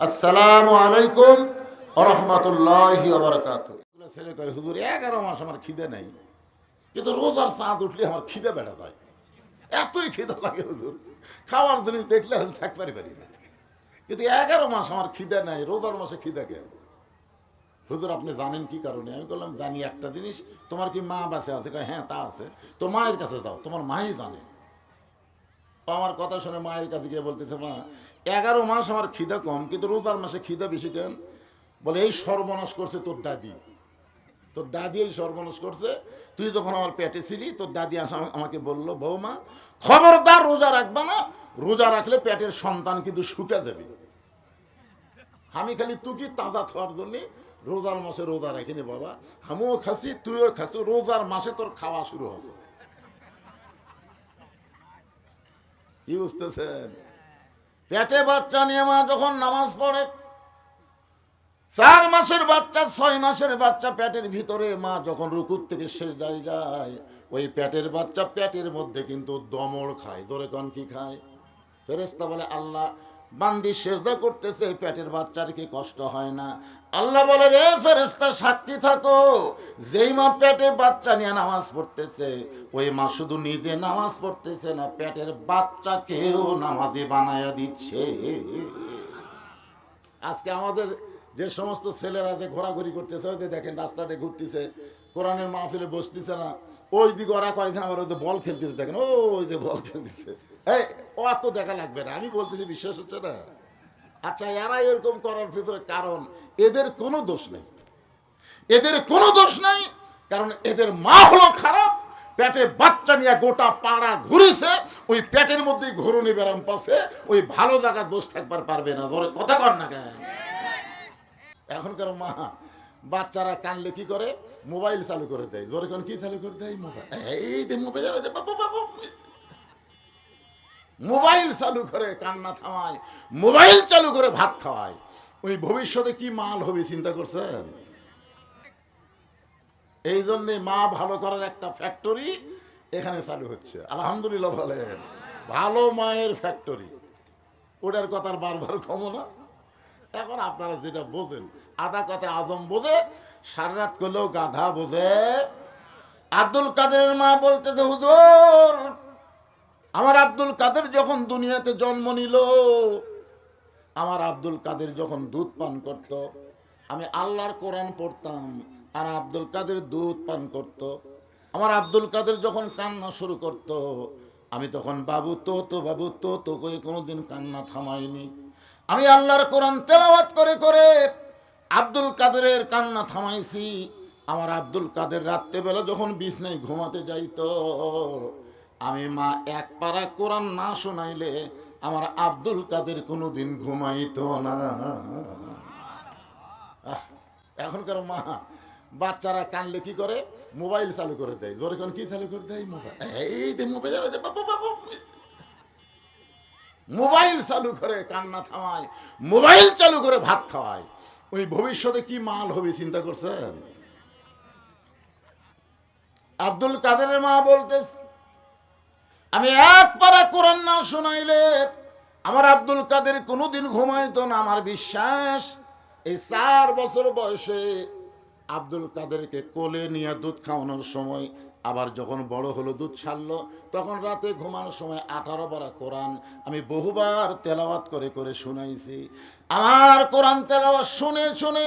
আসসালামু আলাইকুম রহমতুল্লাহি ছেলে কয়, হুজুর, এগারো মাস আমার খিদে নেই। কিন্তু রোজার চাঁদ উঠলে আমার খিদে বেড়া যায়। এতই খিদে লাগে হুজুর। খাওয়ার জিনিস দেখলে আমি থাকতে পারি না। কিন্তু এগারো মাস আমার খিদে নাই, রোজার মাসে খিদে কে হুজুর, আপনি জানেন কি কারণে? আমি বললাম, জানি একটা জিনিস, তোমার কি মা বাসে আছে? হ্যাঁ তা আছে। তো মায়ের কাছে যাও, তোমার মাই জানে। আমার কথা শুনে মায়ের কাছে গিয়ে বলতেছে, মা, এগারো মাস আমার খিদে কম, কিন্তু রোজার মাসে খিদে বেশি কেন? বলে, এই সর্বনাশ করছে তোর দাদি। তোর দাদি এই সর্বনাশ করছে। তুই যখন আমার পেটে ছিলি, তোর দাদি আমাকে বলল, বৌমা, খবরদার রোজা রাখবা না, রোজা রাখলে পেটের সন্তান কিন্তু শুকে যাবে। আমি খালি তুকি তাজা খাওয়ার জন্যে রোজার মাসে রোজা রাখিনি বাবা। আমিও খাসি, তুইও খাসি, রোজার মাসে তোর খাওয়া শুরু হচ্ছে কি বুঝতেছেন? পেটে বাচ্চা নিয়ে মা যখন নামাজ পড়ে, চার মাসের বাচ্চা, ছয় মাসের বাচ্চা পেটের ভিতরে মা যখন রুকুর থেকে শেষ দায় যায়, ওই পেটের বাচ্চা পেটের মধ্যে কিন্তু দমড় খায়। জোরে কন কি খায়? ফেরেস্তা বলে, আল্লাহ বান্দি সেজদা করতেছে পেটের বাচ্চার কি কষ্ট হয় না? আল্লাহ বলে রে ফেরেস্তা সাক্ষী থাকো। যেই মা পেটে বাচ্চা নিয়ে নামাজ পড়তেছে, ওই মা শুধু নিজে নামাজ পড়তেছে না, পেটের বাচ্চাকেও নামাজে বানায়া দিচ্ছে। আজকে আমাদের যে সমস্ত ছেলেরা যে ঘোরাঘুরি করতেছে যে দেখেন রাস্তাতে ঘুরতেছে, কোরআনের মাহফিলে বসতেছে না ওই দিকে ওরা কয়েকজন আবার ওই যে বল খেলতেছে, দেখেন, ওই যে বল খেলতেছে। এই অত দেখা লাগবে না। আমি বলতেছি, বিশ্বাস হচ্ছে না? আচ্ছা এরা এরকম করার ভিতরে কারণ, এদের কোনো দোষ নেই। এদের কোনো দোষ নাই, কারণ এদের মা হলো খারাপ, পেটে বাচ্চা নিয়ে গোটা পাড়া ঘুরেছে, ওই পেটের মধ্যেই ঘুরুনি ব্যারাম পাশে, ওই ভালো জায়গা বসে থাকবার পারবে না। ধরে কথা কর না কেন? এখনকার মা, বাচ্চারা কানলে কি করে? মোবাইল চালু করে দেয়। জোরে কি চালু করে দেয়? মোবাইল। এই মোবাইল মোবাইল চালু করে কান্না থামায়, মোবাইল চালু করে ভাত খাওয়ায়। ওই ভবিষ্যতে কি মাল হবে, চিন্তা করছেন? এই জন্যে মা ভালো করার একটা ফ্যাক্টরি এখানে চালু হচ্ছে। আলহামদুলিল্লাহ বলেন, ভালো মায়ের ফ্যাক্টরি ওটার কথা বারবার কমো এখন আপনারা যেটা বোঝেন, আধা কথা আজম বোঝে, সারা রাত করলেও গাধা বোঝে। আব্দুল কাদেরের মা বলতেছে, হুজুর আমার আব্দুল কাদের যখন দুনিয়াতে জন্ম নিল, আমার আব্দুল কাদের যখন দুধ পান করত, আমি আল্লাহর কোরআন পড়তাম, আর আব্দুল কাদের দুধ পান করত। আমার আব্দুল কাদের যখন কান্না শুরু করত, আমি তখন, বাবু, তো তো, বাবু, তো তো করে কোনোদিন কান্না থামাইনি? আমি আল্লাহর কোরআন তেলাওয়াত করে করে আব্দুল কাদেরের কান্না থামাইছি। আমার আব্দুল কাদের রাত্রেবেলা যখন বিছনায় ঘুমাতে যাইতো আমি মা, এক পারা কোরআন না শোনাইলে আমার আব্দুল কাদের কোনোদিন ঘুমাইত না। এখনকার মা, বাচ্চারা কানলে কি করে? মোবাইল চালু করে দেয়। জোরে কি চালু করে দেয়? মোবাইল। এই মোবাইল মোবাইল চালু করে, কান্না থামায়। মোবাইল চালু করে ভাত খাওয়ায়। ওই ভবিষ্যতে কি মাল হবে, চিন্তা করছেন? আব্দুল কাদেরের মা বলতেছে আমি এক পারা কোরআন না শোনাইলে আমার আব্দুল কাদের কোনোদিন ঘুমাইতো না, আমার বিশ্বাস। এই চার বছর বয়সে আব্দুল কাদেরকে কোলে নিয়ে দুধ খাওয়ানোর সময় আবার যখন বড় হলো, দুধ ছাড়লো, তখন রাতে ঘুমানোর সময় আঠারো বারা কোরআন আমি বহুবার তেলাওয়াত করে করে শুনাইছি। আমার কোরআন তেলাওয়াত শুনে শুনে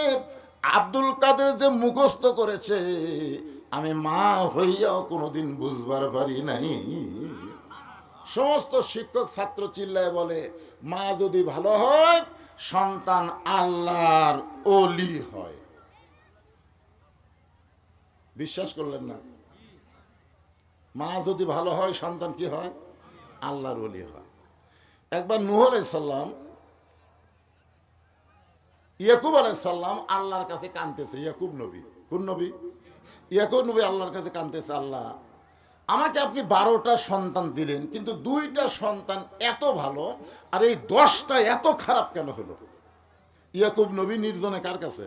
আব্দুল কাদের যে মুখস্থ করেছে, আমি মা হইয়াও কোনোদিন বুঝবার পারি নাই। সমস্ত শিক্ষক ছাত্র চিল্লায় বলে, মা যদি ভালো হয়, সন্তান আল্লাহর অলি হয়। বিশ্বাস করলেন না? মা যদি ভালো হয়, সন্তান কি হয়? আল্লাহর অলি হয়। একবার নুহ সাল্লাম ইয়াকুব আলাইসাল্লাম আল্লাহর কাছে কানতেছে ইয়াকুব নবী। কোন নবী? ইয়াকুব নবী আল্লাহর কাছে কানতেছে আল্লাহ আমাকে আপনি বারোটা সন্তান দিলেন, কিন্তু দুইটা সন্তান এত ভালো, আর এই দশটা এত খারাপ কেন হলো? ইয়াকুব নবী নির্জনে কার কাছে?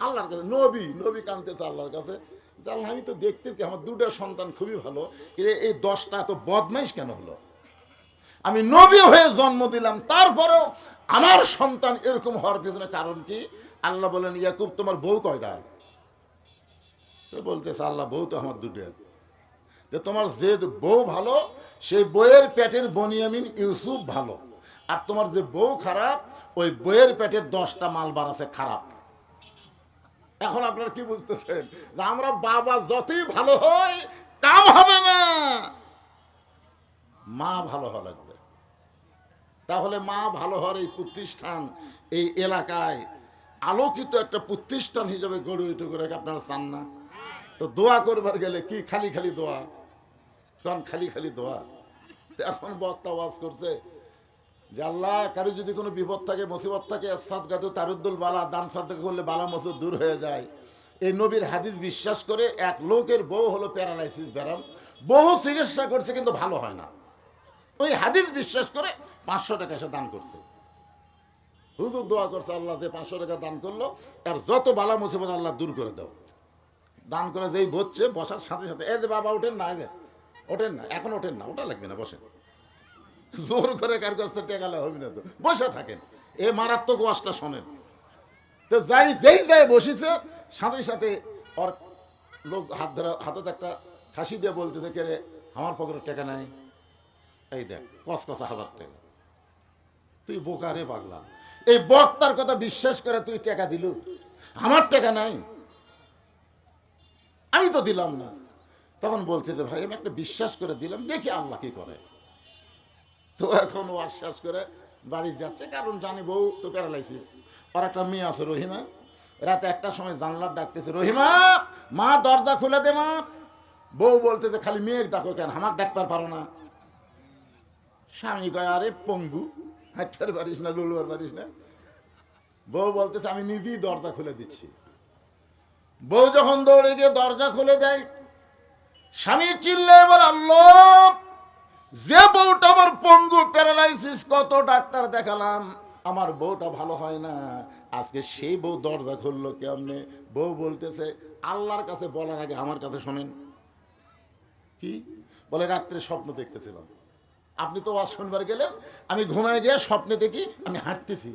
আল্লাহর কাছে। নবী নবী কানতেছে আল্লাহর কাছে। আল্লাহ, আমি তো দেখতেছি, আমার দুটা সন্তান খুবই ভালো এই দশটা এত বদমাইশ কেন হলো? আমি নবী হয়ে জন্ম দিলাম, তারপরেও আমার সন্তান এরকম হওয়ার পেছনে কারণ কি? আল্লাহ বলেন, ইয়াকুব, তোমার বউ কয়টা? তো বলতেছে, আল্লাহ, বউ তো আমার দুটো যে তোমার যে বউ ভালো, সেই বইয়ের পেটের বনিয়ামিন ইউসুফ ভালো। আর তোমার যে বউ খারাপ, ওই বইয়ের পেটের দশটা মালবার আছে খারাপ। এখন আপনারা কি বুঝতেছেন? যে আমরা বাবা যতই ভালো হয় কাম হবে না। মা ভালো হওয়া লাগবে। তাহলে মা ভালো হওয়ার এই প্রতিষ্ঠান, এই এলাকায় আলোকিত একটা প্রতিষ্ঠান হিসেবে গড়ে উঠে করে আপনারা চান না? তো দোয়া করবার গেলে কি খালি খালি দোয়া? কারণ খালি খালি দোয়া। এখন বক্তা ওয়াজ করছে যে আল্লাহ, কারও যদি কোনো বিপদ থাকে, মুসিবত থাকে সাদ সাদগাতু তারুদ্দুল বালা, দান সাদকা করলে বালা মসুদ দূর হয়ে যায়। এই নবীর হাদিস বিশ্বাস করে এক লোকের বউ হলো প্যারালাইসিস ব্যারাম। বহু চিকিৎসা করছে কিন্তু ভালো হয় না। ওই হাদিস বিশ্বাস করে পাঁচশো টাকা সে দান করছে। হুজুর দোয়া করছে আল্লাহ যে পাঁচশো টাকা দান করল, আর যত বালা মুসিবত আল্লাহ দূর করে দাও। দান করে যেই বসছে বসার সাথে সাথে এ যে বাবা ওঠেন না যে, ওঠেন না, এখন ওঠেন না ওটা লাগবে না, বসেন। জোর করে কার কাছ থেকে টেকালে হবে না তো? বসে থাকেন। এ মারাত্মক ওয়াজটা শোনেন। তো যাই, যেই গায়ে বসেছে, সাথে সাথে ওর লোক হাত ধরা, হাতত একটা খাসি দিয়ে বলতেছে কে রে, আমার পকেটে টাকা নাই? এই দেখ, কস কষা হাজার টাকা। তুই বোকা রে পাগলা। এই বক্তার কথা বিশ্বাস করে তুই টাকা দিল। আমার টাকা নাই। আমি তো দিলাম না। তখন বলছে যে, ভাই, আমি একটা বিশ্বাস করে দিলাম, দেখি আল্লাহ কি করে। তো এখন ও আশ্বাস করে, বাড়ি যাচ্ছে, কারণ জানি বউ তো প্যারালাইসিস। আর একটা মেয়ে আছে, রহিমা। রাতে একটা সময় জানলার ডাকতেছে, রহিমা, মা, দরজা খুলে দে মা। বউ বলতেছে খালি মেয়ে ডাকো কেন? হামাক ডাকবার পারো না। স্বামী কয়, আরে, পঙ্গু, হাঁটতে পারিস না, লুলুয়ার পারিস না। বউ বলতেছে, আমি নিজেই দরজা খুলে দিচ্ছি। বউ যখন দৌড়ে গিয়ে দরজা খুলে দেয়, স্বামী চিল্লে এবার আল্লাহ, যে বউটা আমার পঙ্গু প্যারালাইসিস, কত ডাক্তার দেখালাম। আমার বউটা ভালো হয় না। আজকে সেই বউ দরজা খুললো কেমনে? বউ বলতেছে, আল্লাহর কাছে বলার আগে আমার কাছে শোনেন। কি? বলে, রাত্রে স্বপ্ন দেখতেছিলাম। আপনি তো আজ শনিবার গেলেন, আমি ঘুমায় গিয়ে স্বপ্নে দেখি, আমি হাঁটতেছি।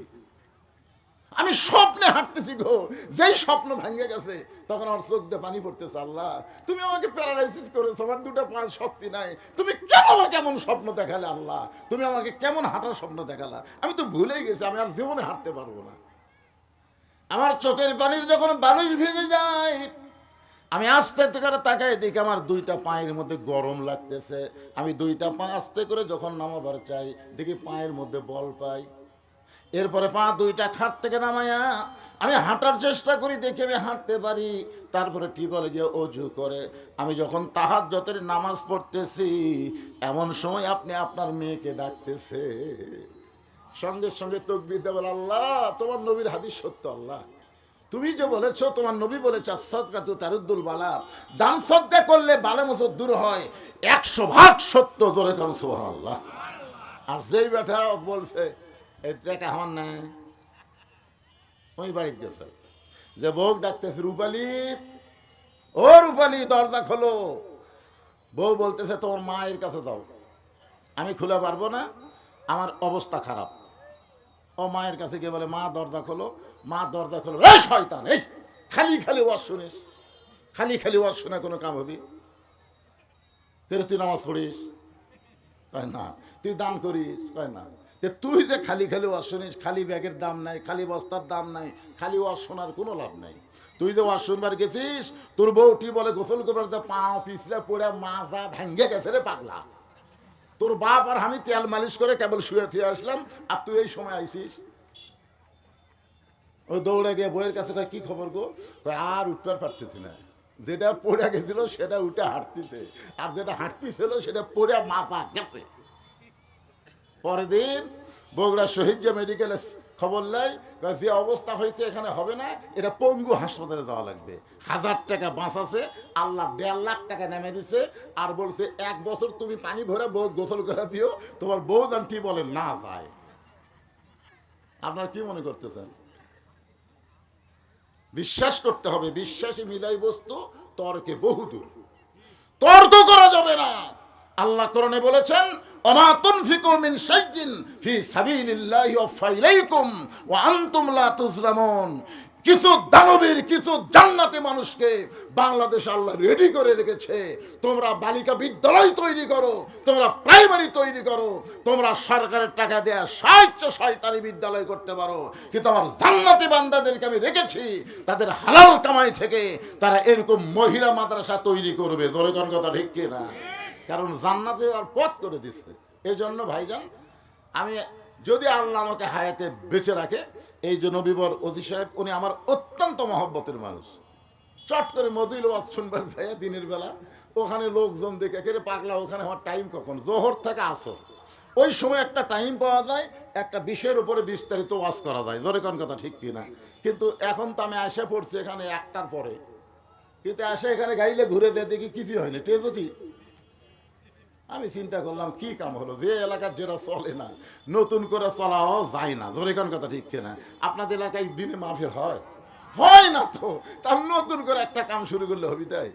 আমি স্বপ্নে হাঁটতেছি গো। যেই স্বপ্ন ভাঙে গেছে, তখন আমার চোখ দিয়ে পানি পড়তেছে, আল্লাহ। তুমি আমাকে প্যারালাইসিস করেছ, আমার দুটো পা শক্তি নাই। তুমি কেন আমাকে কেমন স্বপ্ন দেখালে, আল্লাহ? তুমি আমাকে কেমন হাঁটার স্বপ্ন দেখালা? আমি তো ভুলেই গেছি, আমি আর জীবনে হাঁটতে পারব না। আমার চোখের পানির যখন বালিশ ভেঙে যায়, আমি আস্তে করে তাকাই দেখি আমার দুইটা পায়ের মধ্যে গরম লাগতেছে। আমি দুইটা পা আস্তে করে যখন নামাবার চাই, দেখি পায়ের মধ্যে বল পাই। এরপরে পা দুইটা খাট থেকে নামায়া আমি হাঁটার চেষ্টা করি, দেখে আমি হাঁটতে পারি। তারপরে টিবলে গিয়ে অজু করে। আমি যখন তাহার যতের নামাজ পড়তেছি, এমন সময় আপনি আপনার মেয়েকে ডাকতেছে সঙ্গে সঙ্গে তকবির দেবেন আল্লাহ, তোমার নবীর হাদিস সত্য, আল্লাহ। তুমি যে বলেছ, তোমার নবী বলেছে সদকা তু তারুদ্দুল বালা দান সদ্গা করলে বালা মসদ দূর হয়। একশো ভাগ সত্য, জোরে কারণ সোহান আল্লাহ আর যেই বেটা বলছে এই টাকা আমার নাই। ওই বাড়িতে গেছে। যে বউ ডাকতেছে, রূপালি, ও রূপালি, দরজা খোলো। বউ বলতেছে তোমার মায়ের কাছে যাও। আমি খুলে পারব না, আমার অবস্থা খারাপ। ও মায়ের কাছে গিয়ে বলে, মা, দরজা খোলো। মা, দরজা খোলো। এই শয়তান, এই খালি খালি ওয়াজ শুনিস। খালি খালি ওয়াজ শুনে কোনো কাম হবি? ফের তুই নামাজ পড়িস? কয় না। তুই দান করিস? কয় না। যে তুই যে খালি খালি ওয়াজ শুনিস খালি ব্যাগের দাম নাই, খালি বস্তার দাম নাই, খালি ওয়াজ শোনার কোনো লাভ নাই। তুই যে ওয়াজ শুনবার গেছিস, তোর বউটি বলে গোসল করবার যে পাও পিছলে পড়ে মাজা ভাঙ্গে গেছে রে পাগলা। তোর বাপ আর আমি তেল মালিশ করে কেবল শুয়ে থুয়ে আসলাম, আর তুই এই সময় আইসিস? ওই দৌড়ে গিয়ে বইয়ের কাছে কয়, কি খবর গো? কয়, আর উঠবার পারতেছি না। যেটা পড়ে গেছিল সেটা উঠে হাঁটতেছে, আর যেটা হাঁটতেছিল সেটা পড়ে মাথা গেছে। পরের দিন বগুড়া শহীদ যে মেডিকেলে খবর নেয় যে অবস্থা হয়েছে, এখানে হবে না, এটা পঙ্গু হাসপাতালে যাওয়া লাগবে। হাজার টাকা বাঁচাছে, আল্লাহ দেড় লাখ টাকা নেমে দিছে, আর বলছে, এক বছর তুমি পানি ভরে বউ গোসল করে দিও, তোমার বউ যান কি বলেন না যায়। আপনার কি মনে করতেছেন? বিশ্বাস করতে হবে, বিশ্বাসী মিলাই বস্তু, তর্কে বহুদূর। তর্ক করা যাবে না। আল্লাহ করণে বলেছেন তুনফিকু মিন শাইইন ফি সাবিলিল্লাহি ওয়াফা ইলাইকুম ওয়া আনতুম লা তুজলামুন কিছু দানবীর, কিছু জান্নাতি মানুষকে বাংলাদেশ আল্লাহ রেডি করে রেখেছে। তোমরা বালিকা বিদ্যালয় তৈরি করো, তোমরা প্রাইমারি তৈরি করো, তোমরা সরকারের টাকা দেয়া সাহিত্য শয়তানি বিদ্যালয় করতে পারো। কিন্তু আমার জান্নাতি বান্দাদেরকে আমি রেখেছি, তাদের হালাল কামাই থেকে তারা এরকম মহিলা মাদ্রাসা তৈরি করবে। জোরে কথা ঠিক কি না কারণ জান্নাতে আর পথ করে দিচ্ছে এই জন্য ভাইজান, আমি যদি আল্লাহ আমাকে হায়াতে বেঁচে রাখে, এই যে নবীবর অজি সাহেব, উনি আমার অত্যন্ত মহব্বতের মানুষ। চট করে মধুইল ওয়াজ শুনবার যায় দিনের বেলা ওখানে লোকজন দেখে কে রে পাগলা, ওখানে আমার টাইম কখন? জোহর থেকে আসর। ওই সময় একটা টাইম পাওয়া যায়, একটা বিষয়ের উপরে বিস্তারিত ওয়াজ করা যায়। জোরে কোন কথা, ঠিক কিনা কিন্তু এখন তো আমি এসে পড়ছি এখানে একটার পরে। কিন্তু এসে এখানে গাইলে ঘুরে দিয়ে দেখি কিছুই হয়নি টেজতি আমি চিন্তা করলাম, কি কাম হলো? যে এলাকার যেটা চলে না, নতুন করে চলাও যায় না। ধরে কোন কথা ঠিক কিনা? আপনাদের এলাকায় দিনে মাফের হয়? হয় না তো। তার নতুন করে একটা কাম শুরু করলে হবি তাই।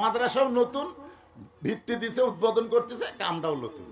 মাদ্রাসাও নতুন, ভিত্তি দিছে, উদ্বোধন করতেছে, কামটাও নতুন।